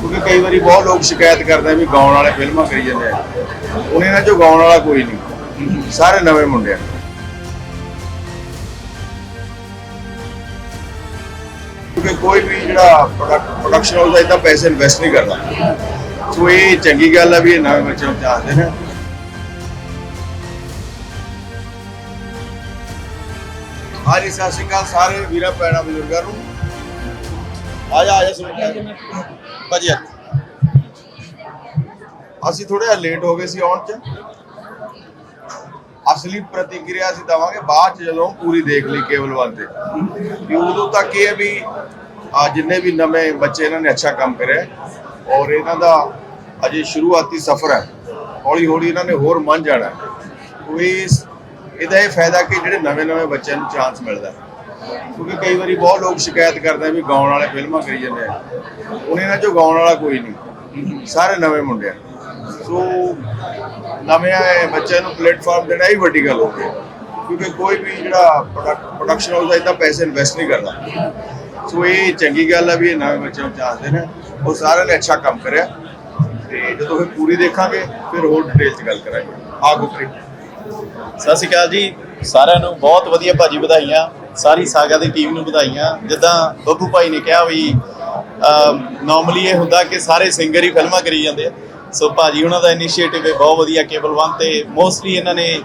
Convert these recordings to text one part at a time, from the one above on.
ਕਿਉਂਕਿ ਕਈ ਵਾਰੀ ਬਹੁਤ ਲੋਕ ਸ਼ਿਕਾਇਤ ਕਰਦੇ ਆ ਵੀ ਗਾਉਣ ਵਾਲੇ ਫਿਲਮਾਂ ਕਰੀ ਜਾਂਦੇ ਆ। ਹੁਣ ਇਹਨਾਂ ਚੋਂ ਗਾਉਣ ਵਾਲਾ ਕੋਈ ਨਹੀਂ। ਸਾਰੇ ਨਵੇਂ ਮੁੰਡੇ ਆ। ਕਿਉਂਕਿ ਕੋਈ ਵੀ ਜਿਹੜਾ ਪ੍ਰੋਡਕਸ਼ਨ ਹਾਊਸ ਇਦਾਂ ਪੈਸੇ ਇਨਵੈਸਟ ਨਹੀਂ ਕਰਦਾ। ਸੋ ਇਹ ਚੰਗੀ ਗੱਲ ਆ ਵੀ ਇਹ ਨਵੇਂ ਬੱਚਿਆਂ ਨੂੰ ਚਾਹਦੇ ਨੇ ਹਾਂਜੀ, ਸਤਿ ਸ਼੍ਰੀ ਅਕਾਲ ਸਾਰੇ ਵੀਰਾਂ, ਭੈਣਾਂ, ਬਜ਼ੁਰਗਾਂ ਨੂੰ। ਆ ਜਾ ਆ ਜਾ, ਸੁਣ। ਭਾਜੀ ਅਸੀਂ ਥੋੜਾ ਲੇਟ ਹੋ ਗਏ ਸੀ ਆਉਣ ਚ। ਅਸਲੀ ਪ੍ਰਤੀਕਿਰਿਆ ਅਸੀਂ ਦਵਾਂਗੇ ਬਾਅਦ ਚ ਜਦੋਂ ਪੂਰੀ ਦੇਖ ਲਈ ਕੇਵਲ ਵਨ ਤੇ। ਵੀ ਉਦੋਂ ਤੱਕ ਇਹ ਵੀ, ਆ ਜਿੰਨੇ ਵੀ ਨਵੇਂ ਬੱਚੇ ਇਹਨਾਂ ਨੇ ਅੱਛਾ ਕੰਮ ਕਰਿਆ ਔਰ ਇਹਨਾਂ ਦਾ ਅਜੇ ਸ਼ੁਰੂਆਤੀ ਸਫ਼ਰ ਹੈ। ਹੌਲੀ ਹੌਲੀ ਇਹਨਾਂ ਨੇ ਹੋਰ ਮੰਨ ਜਾਣਾ ਕੋਈ ਇਹਦਾ ਇਹ ਫਾਇਦਾ ਕਿ ਜਿਹੜੇ ਨਵੇਂ ਨਵੇਂ ਬੱਚਿਆਂ ਨੂੰ ਚਾਂਸ ਮਿਲਦਾ ਹੈ। ਕਿਉਂਕਿ ਕਈ ਵਾਰੀ ਬਹੁਤ ਲੋਕ ਸ਼ਿਕਾਇਤ ਕਰਦੇ ਆ ਵੀ ਗਾਉਣ ਵਾਲੇ ਫਿਲਮਾਂ ਕਰੀ ਜਾਂਦੇ ਆ। ਹੁਣ ਇਹਨਾਂ ਚੋਂ ਗਾਉਣ ਵਾਲਾ ਕੋਈ ਨਹੀਂ, ਸਾਰੇ ਨਵੇਂ ਮੁੰਡੇ ਆ ਸੋ ਨਵੇਂ ਆਏ ਬੱਚਿਆਂ ਨੂੰ ਪਲੇਟਫਾਰਮ ਦੇਣਾ ਹੀ ਵੱਡੀ ਗੱਲ ਹੋ ਗਈ। ਕਿਉਂਕਿ ਕੋਈ ਵੀ ਜਿਹੜਾ ਪ੍ਰੋਡਕਸ਼ਨ ਹਾਊਸ ਇਦਾਂ ਪੈਸੇ ਇਨਵੈਸਟ ਨਹੀਂ ਕਰਦਾ। ਸੋ ਇਹ ਚੰਗੀ ਗੱਲ ਆ ਵੀ ਇਹ ਨਵੇਂ ਬੱਚਿਆਂ ਨੂੰ ਚਾਹਦੇ ਨੇ। ਉਹ ਸਾਰਿਆਂ ਨੇ ਅੱਛਾ ਕੰਮ ਕਰਿਆ। ਤੇ ਜਦੋਂ ਫਿਰ ਪੂਰੀ ਦੇਖਾਂਗੇ, ਫਿਰ ਹੋਰ ਡਿਟੇਲ 'ਚ ਗੱਲ ਕਰਾਂਗੇ। ਆ ਗੁਪਰੀ ਸਤਿ ਸ਼੍ਰੀ ਅਕਾਲ ਜੀ। ਸਾਰਿਆਂ ਨੂੰ ਬਹੁਤ ਵਧੀਆ ਭਾਜੀ ਵਧਾਈਆਂ। ਸਾਰੀ ਸਾਗਾ ਦੀ ਟੀਮ ਨੂੰ ਵਧਾਈਆਂ। ਜਿੱਦਾਂ ਬੱਬੂ ਭਾਈ ਨੇ ਕਿਹਾ ਵੀ ਨਾਰਮਲੀ ਇਹ ਹੁੰਦਾ ਕਿ ਸਾਰੇ ਸਿੰਗਰ ਹੀ ਫਿਲਮਾਂ ਕਰੀ ਜਾਂਦੇ ਆ। ਸੋ ਭਾਜੀ, ਉਹਨਾਂ ਦਾ ਇਨੀਸ਼ੀਏਟਿਵ ਹੈ ਬਹੁਤ ਵਧੀਆ ਕੇਬਲ 1 ਤੇ ਮੋਸਟਲੀ ਇਹਨਾਂ ਨੇ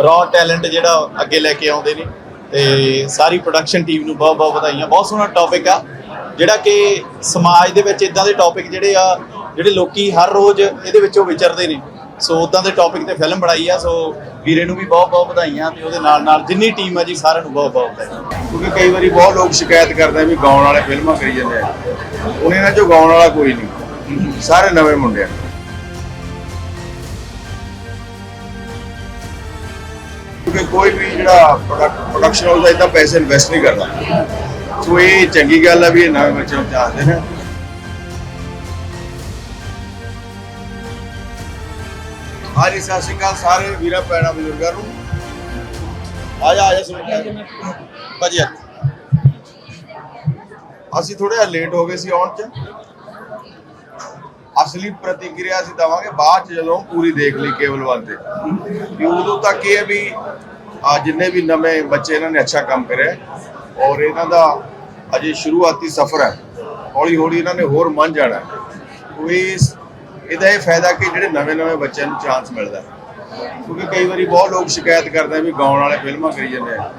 ਰॉ ਟੈਲੈਂਟ ਜਿਹੜਾ ਅੱਗੇ ਲੈ ਕੇ ਆਉਂਦੇ ਨੇ। ਤੇ ਸਾਰੀ ਪ੍ਰੋਡਕਸ਼ਨ ਟੀਮ ਨੂੰ ਬਹੁਤ ਬਹੁਤ ਵਧਾਈਆਂ। ਬਹੁਤ ਸੋਹਣਾ ਟੌਪਿਕ ਆ, ਜਿਹੜਾ ਕਿ ਸਮਾਜ ਦੇ ਵਿੱਚ ਇਦਾਂ ਦੇ ਟੌਪਿਕ ਜਿਹੜੇ ਆ, ਜਿਹੜੇ ਲੋਕੀ ਹਰ ਰੋਜ਼ ਇਹਦੇ ਵਿੱਚੋਂ ਵਿਚਰਦੇ ਨੇ। ਸੋ ਉਦਾਂ ਦੇ ਟੌਪਿਕ ਤੇ ਫਿਲਮ ਬਣਾਈ ਆ, ਸੋ ਵੀਰੇ ਨੂੰ ਵੀ ਬਹੁਤ ਬਹੁਤ ਵਧਾਈਆਂ ਤੇ ਉਹਦੇ ਨਾਲ ਨਾਲ ਜਿੰਨੀ ਟੀਮ ਆ ਜੀ, ਸਾਰਿਆਂ ਨੂੰ ਬਹੁਤ ਬਹੁਤ ਵਧਾਈਆਂ। ਕਿਉਂਕਿ ਕਈ ਵਾਰੀ ਬਹੁਤ ਲੋਕ ਸ਼ਿਕਾਇਤ ਕਰਦੇ ਆ ਵੀ ਗਾਉਣ ਵਾਲੇ ਫਿਲਮਾਂ ਕਰੀ ਜਾਂਦੇ ਆ। ਹੁਣ ਇਹਨਾਂ ਚੋਂ ਗਾਉਣ ਵਾਲਾ ਕੋਈ ਨਹੀਂ। ਸਾਰੇ ਨਵੇਂ ਮੁੰਡੇ ਆ। ਕਿਉਂਕਿ ਕੋਈ ਵੀ ਜਿਹੜਾ ਪ੍ਰੋਡਕਟ ਪ੍ਰੋਡਕਸ਼ਨ ਹਾਊਸ ਇਦਾਂ ਪੈਸੇ ਇਨਵੈਸਟ ਨਹੀਂ ਕਰਦਾ। ਸੋ ਇਹ ਚੰਗੀ ਗੱਲ ਆ ਵੀ ਇਹ ਨਵੇਂ ਬੱਚਿਆਂ ਨੂੰ ਚਾਹਦੇ ਨੇ। ਹਾਂਜੀ, ਸਤਿ ਸ਼੍ਰੀ ਅਕਾਲ ਸਾਰੇ ਵੀਰਾਂ, ਭੈਣਾਂ, ਬਜ਼ੁਰਗਾਂ ਨੂੰ। ਆ ਜਾ ਆ ਜਾ, ਸੁਣ। ਭਾਜੀ ਅਸੀਂ ਥੋੜਾ ਲੇਟ ਹੋ ਗਏ ਸੀ ਆਉਣ ਚ। ਅਸਲੀ ਪ੍ਰਤੀਕਿਰਿਆ ਅਸੀਂ ਦਵਾਂਗੇ ਬਾਅਦ ਚ, ਜਦੋਂ ਪੂਰੀ ਦੇਖ ਲਈ ਕੇਵਲ ਵੱਲ ਤੇ। ਵੀ ਉਦੋਂ ਤੱਕ ਇਹ ਹੈ ਵੀ, ਆ ਜਿੰਨੇ ਵੀ ਨਵੇਂ ਬੱਚੇ ਇਹਨਾਂ ਨੇ ਅੱਛਾ ਕੰਮ ਕਰਿਆ ਔਰ ਇਹਨਾਂ ਦਾ ਅਜੇ ਸ਼ੁਰੂਆਤੀ ਸਫ਼ਰ ਹੈ। ਹੌਲੀ ਹੌਲੀ ਇਹਨਾਂ ਨੇ ਹੋਰ ਮੰਨ ਜਾਣਾ ਕੋਈ ਇਹਦਾ ਇਹ ਫਾਇਦਾ ਕਿ ਜਿਹੜੇ ਨਵੇਂ ਨਵੇਂ ਬੱਚਿਆਂ ਨੂੰ ਚਾਂਸ ਮਿਲਦਾ ਕਿਉਂਕਿ ਕਈ ਵਾਰੀ ਬਹੁਤ ਲੋਕ ਸ਼ਿਕਾਇਤ ਕਰਦੇ ਵੀ ਗਾਉਣ ਵਾਲੇ ਫਿਲਮਾਂ ਕਰੀ ਜਾਂਦੇ ਆ।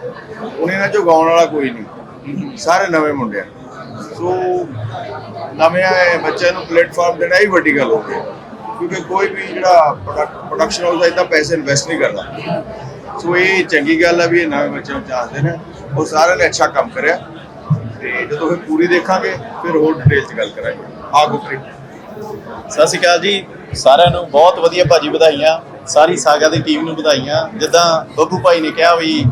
ਹੁਣ ਇਹਨਾਂ ਚੋਂ ਗਾਉਣ ਵਾਲਾ ਕੋਈ ਨਹੀਂ। ਸਾਰੇ ਨਵੇਂ ਮੁੰਡੇ ਆ। ਸੋ ਨਵੇਂ ਬੱਚਿਆਂ ਨੂੰ ਪਲੇਟਫਾਰਮ ਦੇਣਾ ਹੀ ਵੱਡੀ ਗੱਲ ਹੋ ਗਈ। ਕਿਉਂਕਿ ਕੋਈ ਵੀ ਜਿਹੜਾ ਪ੍ਰੋਡਕਸ਼ਨ ਹਾਊਸ ਇਦਾਂ ਪੈਸੇ ਇਨਵੈਸਟ ਨਹੀਂ ਕਰਦਾ। ਸੋ ਇਹ ਚੰਗੀ ਗੱਲ ਆ ਵੀ ਇਹ ਨਵੇਂ ਬੱਚਿਆਂ ਨੂੰ ਚਾਂਸ ਦੇਣਾ। ਉਹ ਸਾਰਿਆਂ ਨੇ ਅੱਛਾ ਕੰਮ ਕਰਿਆ। ਤੇ ਜਦੋਂ ਫਿਰ ਪੂਰੀ ਦੇਖਾਂਗੇ, ਫਿਰ ਹੋਰ ਡਿਟੇਲ 'ਚ ਗੱਲ ਕਰਾਂਗੇ। ਆ ਗੁਪਰੀ ਸਤਿ ਸ਼੍ਰੀ ਅਕਾਲ ਜੀ। ਸਾਰਿਆਂ ਨੂੰ ਬਹੁਤ ਵਧੀਆ ਭਾਜੀ ਵਧਾਈਆਂ। ਸਾਰੀ ਸਾਗਾ ਦੀ ਟੀਮ ਨੂੰ ਵਧਾਈਆਂ। ਜਿੱਦਾਂ ਬੱਬੂ ਭਾਈ ਨੇ ਕਿਹਾ ਵੀ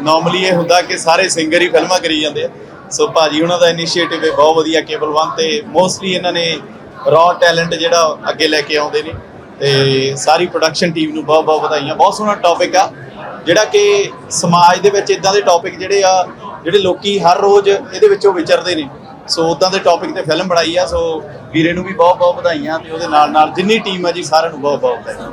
ਨਾਰਮਲੀ ਇਹ ਹੁੰਦਾ ਕਿ ਸਾਰੇ ਸਿੰਗਰ ਹੀ ਫਿਲਮਾਂ ਕਰੀ ਜਾਂਦੇ ਆ। ਸੋ ਭਾਜੀ ਉਹਨਾਂ ਦਾ ਇਨੀਸ਼ੀਏਟਿਵ ਹੈ ਬਹੁਤ ਵਧੀਆ ਕੇਬਲ 1 ਤੇ ਮੋਸਟਲੀ ਇਹਨਾਂ ਨੇ ਰॉ ਟੈਲੈਂਟ ਜਿਹੜਾ ਅੱਗੇ ਲੈ ਕੇ ਆਉਂਦੇ ਨੇ। ਤੇ ਸਾਰੀ ਪ੍ਰੋਡਕਸ਼ਨ ਟੀਮ ਨੂੰ ਬਹੁਤ ਬਹੁਤ ਵਧਾਈਆਂ। ਬਹੁਤ ਸੋਹਣਾ ਟੌਪਿਕ ਆ। ਜਿਹੜਾ ਕਿ ਸਮਾਜ ਦੇ ਵਿੱਚ ਇਦਾਂ ਦੇ ਟੌਪਿਕ ਜਿਹੜੇ ਆ, ਜਿਹੜੇ ਲੋਕੀ ਹਰ ਰੋਜ਼ ਇਹਦੇ ਵਿੱਚੋਂ ਵਿਚਰਦੇ ਨੇ। ਸੋ ਉਦਾਂ ਦੇ ਟੌਪਿਕ ਤੇ ਫਿਲਮ ਬਣਾਈ ਆ, ਸੋ ਵੀਰੇ ਨੂੰ ਵੀ ਬਹੁਤ ਬਹੁਤ ਵਧਾਈਆਂ ਤੇ ਉਹਦੇ ਨਾਲ ਨਾਲ ਜਿੰਨੀ ਟੀਮ ਆ ਜੀ, ਸਾਰਿਆਂ ਨੂੰ ਬਹੁਤ ਬਹੁਤ ਵਧਾਈਆਂ।